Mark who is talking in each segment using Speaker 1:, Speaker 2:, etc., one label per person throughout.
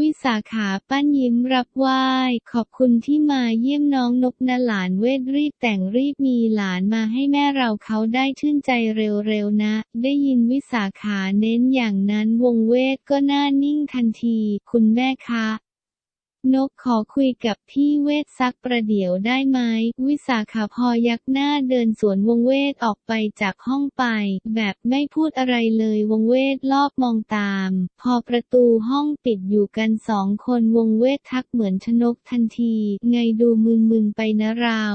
Speaker 1: วิสาขาปั้นยิ้มรับไหว้ ขอบคุณที่มาเยี่ยมน้องนกนะหลานเวทรีบแต่งรีบมีหลานมาให้แม่เราเขาได้ชื่นใจเร็วๆนะ ได้ยินวิสาขาเน้นอย่างนั้นวงเวทก็หน้านิ่งทันที คุณแม่คะ นกขอคุยกับพี่เวทสักประเดี๋ยวได้ไหม วิสาขาพอยักหน้าเดินสวนวงเวทออกไปจากห้องไป แบบไม่พูดอะไรเลยวงเวทรอบมองตาม พอประตูห้องปิดอยู่กันสองคนวงเวททักเหมือนชนกทันที ไงดูมึนๆไปนะเรา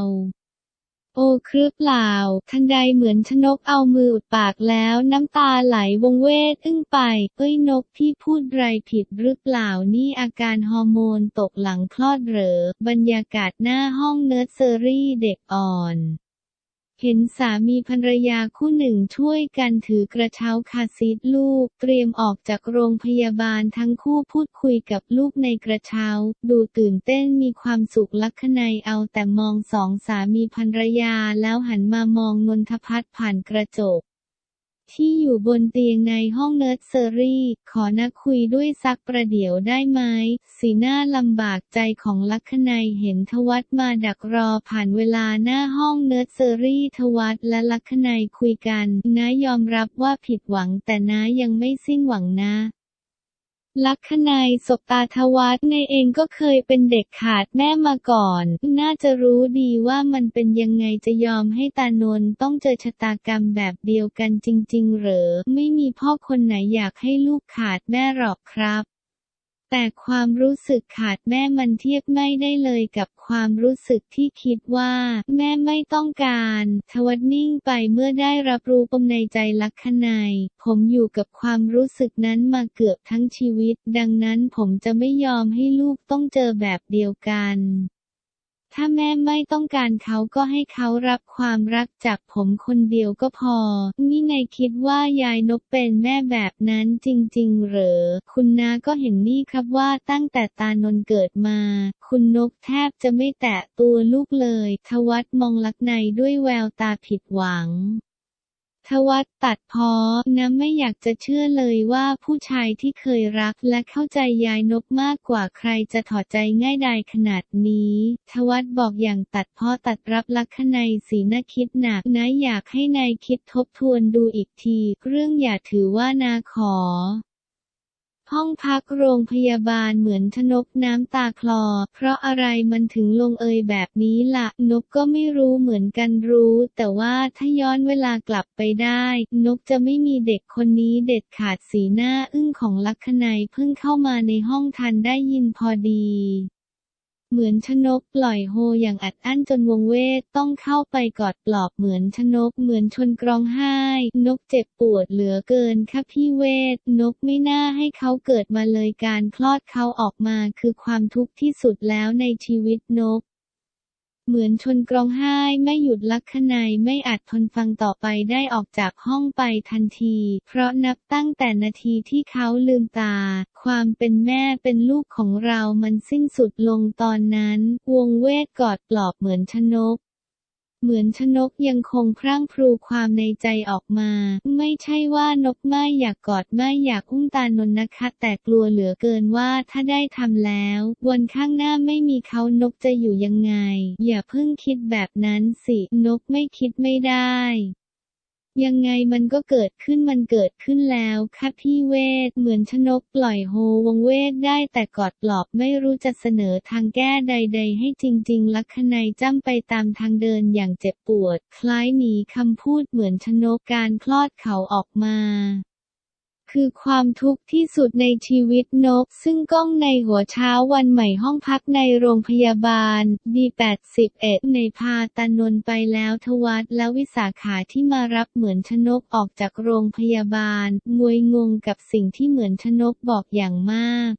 Speaker 1: โอ้ครึเปล่า ทันใดเหมือนชนกเอามืออุดปากแล้วน้ำตาไหลวงเวทอึ้งไป เอ้ยนกพี่พูดไรผิดหรือเปล่านี่อาการฮอร์โมนตกหลังคลอดเหรอ บรรยากาศหน้าห้องเนิร์สเซอรี่เด็กอ่อน เห็นสามีภรรยาคู่หนึ่งช่วยกันถือกระเช้าคาซีดลูก เตรียมออกจากโรงพยาบาลทั้งคู่พูดคุยกับลูกในกระเช้า ดูตื่นเต้นมีความสุขลักขณยเอาแต่มองสองสามีภรรยาแล้วหันมามองนนทพัฒน์ผ่านกระจก ที่อยู่บนเตียงในห้องเนิร์สเซอรี่ ขอนักคุยด้วยสักประเดี๋ยวได้ไหม สีหน้าลำบากใจของลักนายเห็นทวัตมาดักรอผ่านเวลาหน้าห้องเนิร์สเซอรี่ทวัตและลักนายคุยกันน้ายอมรับว่าผิดหวังแต่น้ายังไม่สิ้นหวังนะ ลักขณายศตาทวัตในเองก็เคยเป็นเด็กขาดแม่มาก่อน น่าจะรู้ดีว่ามันเป็นยังไงจะยอมให้ตานนต้องเจอชะตากรรมแบบเดียวกันจริง ๆ เหรอ ไม่มีพ่อคนไหนอยากให้ลูกขาดแม่หรอกครับ แต่ความรู้สึกขาดแม่มันเทียบไม่ได้เลยกับความรู้สึกที่คิดว่า แม่ไม่ต้องการ ทวัดนิ่งไปเมื่อได้รับรู้ปมในใจลักขณายผมอยู่กับความรู้สึกนั้นมาเกือบทั้งชีวิต ดังนั้นผมจะไม่ยอมให้ลูกต้องเจอแบบเดียวกัน ถ้าแม่ไม่ต้องการเขาก็ให้เขารับความรักจากผมคนเดียวก็พอ นี่ในคิดว่ายายนกเป็นแม่แบบนั้นจริง ๆ เหรอ คุณนาก็เห็นนี่ครับว่าตั้งแต่ตานนเกิดมา คุณนกแทบจะไม่แตะตัวลูกเลย ทวัดมองลักในด้วยแววตาผิดหวัง ทวัตตัดพ้อนะไม่อยากจะเชื่อเลยว่าผู้ชายที่เคยรักและเข้าใจยายนกมากกว่าใครจะถอดใจง่ายดายขนาดนี้ ทวัตบอกอย่างตัดพ้อตัดรับลักขณายสีน่าคิดหนักนะอยากให้นายคิดทบทวนดูอีกที เรื่องอย่าถือว่านาขอ ห้องพักโรงพยาบาลเหมือนทนกน้ำตาคลอ เพราะอะไรมันถึงลงเอยแบบนี้ล่ะ นกก็ไม่รู้เหมือนกันรู้ แต่ว่าถ้าย้อนเวลากลับไปได้ นกจะไม่มีเด็กคนนี้เด็ดขาดสีหน้าอึ้งของลักขณัยเพิ่งเข้ามาในห้องทันได้ยินพอดี เหมือนชนกปล่อยโฮอย่างอัดอั้นจนวงเวทต้องเข้าไปกอดปลอบเหมือนชนกเหมือนชนกรองไห้ นกเจ็บปวดเหลือเกินค่ะพี่เวท นกไม่น่าให้เขาเกิดมาเลยการคลอดเขาออกมาคือความทุกข์ที่สุดแล้วในชีวิตนก เหมือนชนกรองไห้ไม่หยุดลักขณายไม่อาจทนฟังต่อไปได้ออกจากห้องไปทันที เพราะนับตั้งแต่นาทีที่เขาลืมตา ความเป็นแม่เป็นลูกของเรามันสิ้นสุดลงตอนนั้น วงเวทกอดปลอบเหมือนชนก เหมือนชนกยังคงพรั่งพรูความในใจออกมา ไม่ใช่ว่านกไม่อยากกอดไม่อยากอุ้มตานนท์นะคะ แต่กลัวเหลือเกินว่าถ้าได้ทำแล้ว วันข้างหน้าไม่มีเขานกจะอยู่ยังไง อย่าเพิ่งคิดแบบนั้นสิ นกไม่คิดไม่ได้ ยังไงมันก็เกิดขึ้นมันเกิดขึ้นแล้วค่ะพี่เวท เหมือนชนกปล่อยโฮวงเวทได้แต่กอดปลอบไม่รู้จะเสนอทางแก้ใด ๆ ให้จริง ๆ ลักขณายจ้ำไปตามทางเดินอย่างเจ็บปวด คล้ายหนีคำพูดเหมือนชนกการคลอดเขาออกมา คือความทุกข์ที่สุดในชีวิตนก ซึ่งก้องในหัวเช้าวันใหม่ห้องพักในโรงพยาบาล ดี81ในพาตานนไปแล้วทวัตและวิสาขาที่มารับเหมือนชนกออกจากโรงพยาบาล งวยงงกับสิ่งที่เหมือนชนกบอกอย่างมาก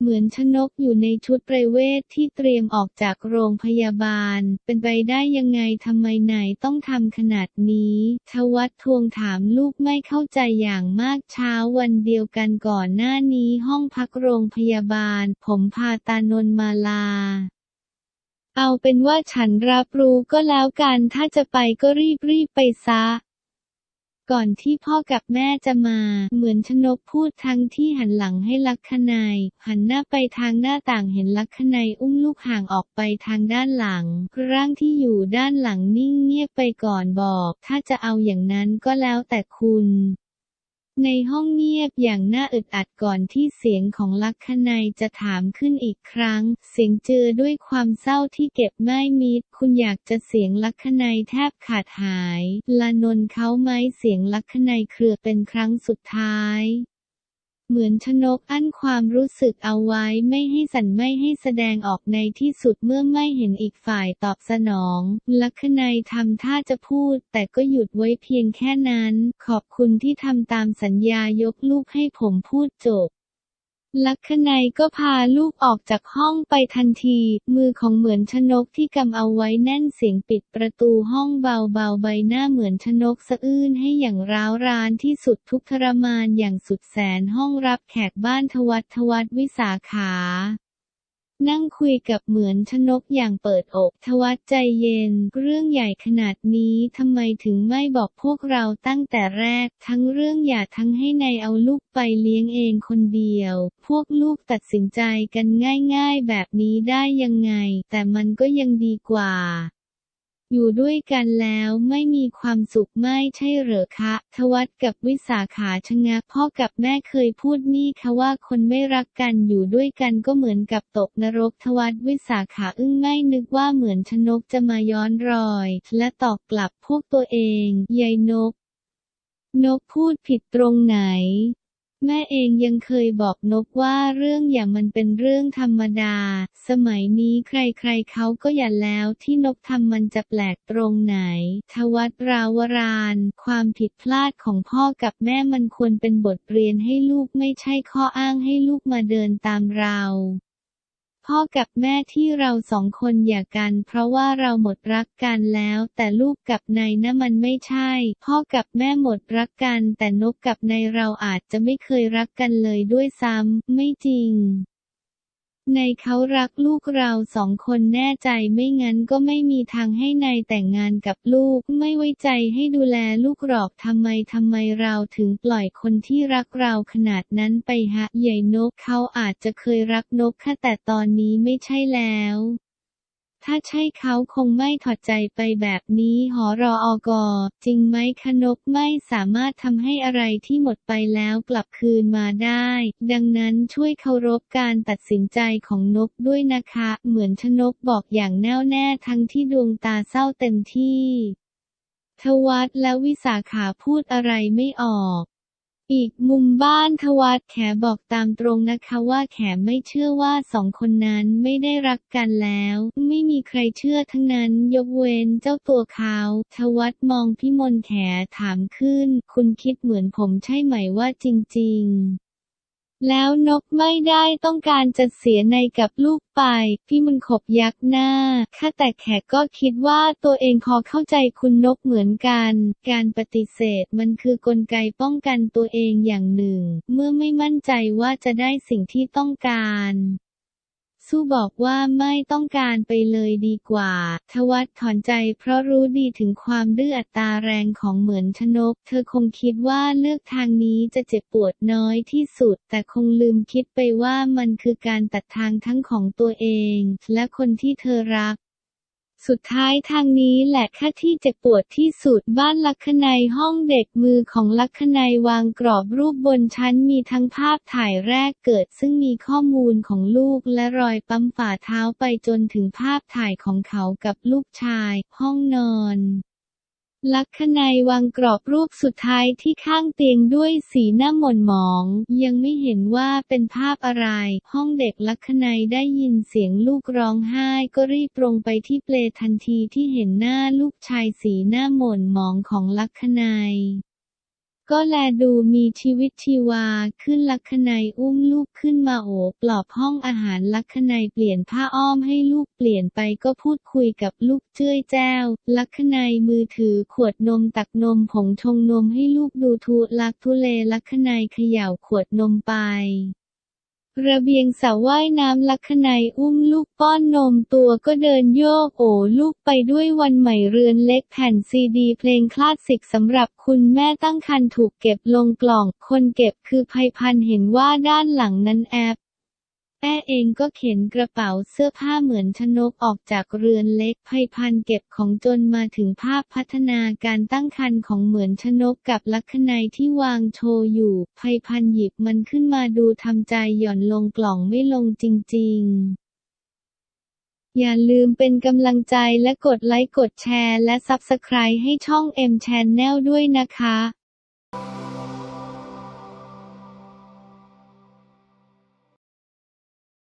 Speaker 1: เหมือนชนกอยู่ในชุดไพรเวทที่เตรียมออกจากโรงพยาบาล เป็นไปได้ยังไงทำไมไหนต้องทำขนาดนี้ทวัตทวงถามลูกไม่เข้าใจอย่างมากเช้าวันเดียวกันก่อนหน้านี้ห้องพักโรงพยาบาล ผมพาตานนมาลาเอาเป็นว่าฉันรับรู้ก็แล้วกัน ถ้าจะไปก็รีบรีบๆไปซะ ก่อนที่พ่อกับแม่จะมา เหมือนชนกพูดทั้งที่หันหลังให้ลักขณายหันหน้าไปทางหน้าต่างเห็นลักขณายอุ้มลูกห่างออกไปทางด้านหลัง ร่างที่อยู่ด้านหลังนิ่งเงียบไปก่อนบอก ถ้าจะเอาอย่างนั้นก็แล้วแต่คุณ ในห้องเงียบอย่างน่าอึดอัดก่อนที่เสียงของลักขณยจะถามขึ้นอีกครั้ง เสียงเจอด้วยความเศร้าที่เก็บไม่มิด คุณอยากจะเสียงลักขณยแทบขาดหาย ลานนเขาไหมเสียงลักขณยเครือเป็นครั้งสุดท้าย เหมือนชนกอั้นความรู้สึกเอาไว้ไม่ให้สั่นไม่ให้แสดงออกในที่สุดเมื่อไม่เห็นอีกฝ่ายตอบสนอง ลักนายทำท่าจะพูด แต่ก็หยุดไว้เพียงแค่นั้น ขอบคุณที่ทำตามสัญญายกลูกให้ผมพูดจบ ลักขณยก็พาลูกออกจากห้องไปทันที มือของเหมือนชนกที่กำเอาไว้แน่นเสียงปิดประตูห้องเบาๆใบหน้าเหมือนชนกสะอื้นให้อย่างร้าวรานที่สุดทุกทรมานอย่างสุดแสนห้องรับแขกบ้านทวัตทวัตวิสาขา นั่งคุยกับเหมือนชนกอย่างเปิดอก ทวัดใจเย็น เรื่องใหญ่ขนาดนี้ทำไมถึงไม่บอกพวกเราตั้งแต่แรก ทั้งเรื่องอย่าทั้งให้นายเอาลูกไปเลี้ยงเองคนเดียว พวกลูกตัดสินใจกันง่ายๆแบบนี้ได้ยังไง แต่มันก็ยังดีกว่า อยู่ด้วยกันแล้วไม่มีความสุขไม่ใช่เหรอคะ ทวัดกับวิสาขาชะงักพ่อกับแม่เคยพูดนี่คะว่าคนไม่รักกันอยู่ด้วยกันก็เหมือนกับตกนรกทวัดวิสาขาอึ้งไม่นึกว่าเหมือนชนกจะมาย้อนรอย และตอบกลับพวกตัวเองยายนก นกพูดผิดตรงไหน แม่เองยังเคยบอกนกว่าเรื่องอย่างมันเป็นเรื่องธรรมดา สมัยนี้ใครๆเขาก็อย่าแล้วที่นกทำมันจะแปลกตรงไหน ทวัตราวราน ความผิดพลาดของพ่อกับแม่มันควรเป็นบทเรียนให้ลูกไม่ใช่ข้ออ้างให้ลูกมาเดินตามเรา พ่อกับแม่ที่เราสองคนหย่ากัน เพราะว่าเราหมดรักกันแล้ว แต่ลูกกับนายนะมันไม่ใช่ พ่อกับแม่หมดรักกัน แต่นกกับนายเราอาจจะไม่เคยรักกันเลยด้วยซ้ำไม่จริง ในเขารักลูกเราสองคนแน่ใจไม่งั้นก็ไม่มีทางให้นายแต่งงานกับลูกไม่ไว้ใจให้ดูแลลูกหรอกทำไมทำไมเราถึงปล่อยคนที่รักเราขนาดนั้นไปฮะใหญ่นกเขาอาจจะเคยรักนกค่ะแต่ตอนนี้ไม่ใช่แล้ว ถ้าใช่เขาคงไม่ถอดใจไปแบบนี้หอรออกอจริงไหมคะนกไม่สามารถทำให้อะไรที่หมดไปแล้วกลับคืนมาได้ ดังนั้นช่วยเคารพการตัดสินใจของนกด้วยนะคะ เหมือนชนกบอกอย่างแน่วแน่ทั้งที่ดวงตาเศร้าเต็มที่ทวัตและวิสาขาพูดอะไรไม่ออก อีกมุมบ้านทวัตแขบอกตามตรงนะคะว่าแขไม่เชื่อว่าสองคนนั้นไม่ได้รักกันแล้ว ไม่มีใครเชื่อทั้งนั้น ยกเว้นเจ้าตัวเขาทวัตมองพี่มนแขถามขึ้น คุณคิดเหมือนผมใช่ไหมว่าจริง ๆ แล้วนกไม่ได้ต้องการจะเสียในกับลูกไป พี่มันขบยักหน้าค่ะแต่แขกก็คิดว่าตัวเองพอเข้าใจคุณนกเหมือนกัน การปฏิเสธมันคือกลไกป้องกันตัวเองอย่างหนึ่ง เมื่อไม่มั่นใจว่าจะได้สิ่งที่ต้องการ สู้บอกว่าไม่ต้องการไปเลยดีกว่า ทวัตถอนใจเพราะรู้ดีถึงความดื้ออัตราแรงของเหมือนชนก เธอคงคิดว่าเลือกทางนี้จะเจ็บปวดน้อยที่สุด แต่คงลืมคิดไปว่ามันคือการตัดทางทั้งของตัวเอง และคนที่เธอรัก สุดท้ายทางนี้แหละค่ะที่เจ็บปวดที่สุดบ้านลักขณัยห้องเด็กมือของลักขณัยวางกรอบรูปบนชั้นมีทั้งภาพถ่ายแรกเกิด ซึ่งมีข้อมูลของลูกและรอยปั๊มฝ่าเท้าไปจนถึงภาพถ่ายของเขากับลูกชาย ห้องนอน ลักขณายวางกรอบรูปสุดท้ายที่ข้างเตียงด้วยสีหน้าหม่นหมอง ยังไม่เห็นว่าเป็นภาพอะไร ห้องเด็กลักขณายได้ยินเสียงลูกร้องไห้ก็รีบตรงไปที่เปลทันทีที่เห็นหน้าลูกชายสีหน้าหม่นหมองของลักขณาย ก็แลดูมีชีวิตชีวาขึ้นลักขณายอุ้มลูกขึ้นมาโอบปลอบห้องอาหารลักขณายเปลี่ยนผ้าอ้อมให้ลูกเปลี่ยนไปก็พูดคุยกับลูกเจ้ยแจ้ว ลักขณายมือถือขวดนมตักนมผงชงนมให้ลูกดูทุลักทุเลลักขณายเขย่าขวดนมไป ระเบียงสระว่ายน้ำลัคนัยอุ้มลูกป้อนนมตัวก็เดินโยกโอลูกไปด้วยวันใหม่เรือนเล็กแผ่นซีดีเพลงคลาสสิกสำหรับคุณแม่ตั้งครรภ์ถูกเก็บลงกล่อง คนเก็บคือภัยพันเห็นว่าด้านหลังนั้นแอป แป้เองก็เข็นกระเป๋าเสื้อผ้าเหมือนชนกออกจากเรือนเล็กภัยพันเก็บของจนมาถึงภาพพัฒนาการตั้งครรภ์ของเหมือนชนกกับลัคนัยที่วางโชว์อยู่ภัยพันหยิบมันขึ้นมาดูทำใจหย่อนลงกล่องไม่ลงจริง ๆอย่าลืมเป็นกำลังใจและกดไลค์กดแชร์และซับสไครต์ให้ช่อง M Channel ด้วยนะคะ